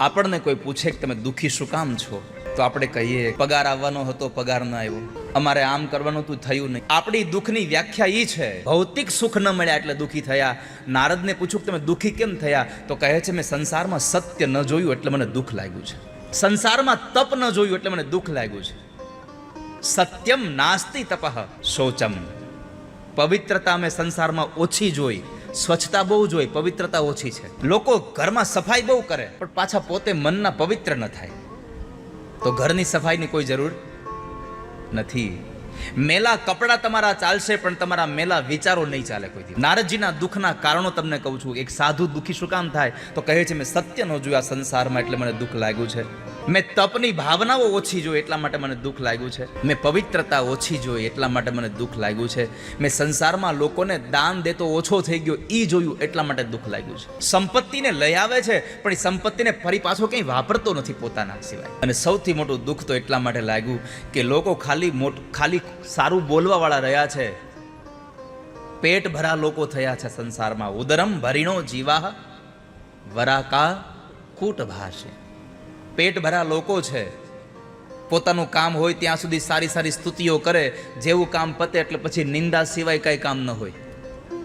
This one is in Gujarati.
આપણને કોઈ પૂછે કે તમે દુઃખી શું કામ છો? તો આપણે કહીએ, પગાર આવવાનો હતો, પગાર ન આવ્યો. અમારે આમ કરવાનું તું થયું નહીં. આપણી દુઃખની વ્યાખ્યા એ છે. ભૌતિક સુખ ન મળ્યા એટલે દુઃખી થયા. નારદને પૂછ્યું કે તમે દુઃખી કેમ થયા? તો કહે છે, મેં સંસારમાં સત્ય ન જોયું એટલે મને દુઃખ લાગ્યું છે. સંસારમાં તપ ન જોયું એટલે મને દુઃખ લાગ્યું છે. સત્યમ નાસ્તિ તપઃ શોચમ. પવિત્રતા મેં સંસારમાં ઓછી જોઈ. સ્વચ્છતા બહુ જ હોય, પવિત્રતા ઓછી છે. લોકો ઘરમાં સફાઈ બહુ કરે, પણ પાછા પોતે મનના પવિત્ર ન થાય. તો ઘરની સફાઈની કોઈ જરૂર નથી. મેલા કપડાં તમારા ચાલશે, પણ તમારા મેલા વિચારો નહીં ચાલે કોઈ નારદજીના દુઃખના કારણો તમને કહું છું, એક સાધુ દુઃખી શું કામ થાય? તો કહે છે, મેં સત્ય ન જોયું આ સંસારમાં, એટલે મને દુઃખ લાગ્યું છે. મેં તપની ભાવનાઓ ઓછી જોઈ એટલા માટે મને દુઃખ લાગ્યું છે. મેં પવિત્રતા ઓછી જોઈ એટલા માટે મને દુઃખ લાગ્યું છે. મેં સંસારમાં લોકોને દાન દેતો ઓછો થઈ ગયો એ જોયું એટલા માટે દુઃખ લાગ્યું છે. સંપત્તિને લઈ આવે છે, પણ એ સંપત્તિને ફરી પાછો કંઈ વાપરતો નથી પોતાના સિવાય. અને સૌથી મોટું દુઃખ તો એટલા માટે લાગ્યું કે લોકો ખાલી મોટ, ખાલી સારું બોલવાવાળા રહ્યા છે. પેટ ભરા લોકો થયા છે સંસારમાં. ઉદરમ ભરીણો જીવા વરાકા કૂટ ભાષે પેટ ભરા લોકો છે. પોતાનું કામ હોય ત્યાં સુધી સારી સારી સ્તુતિઓ કરે, જેવું કામ પતે એટલે પછી નિંદા સિવાય કાંઈ કામ ન હોય.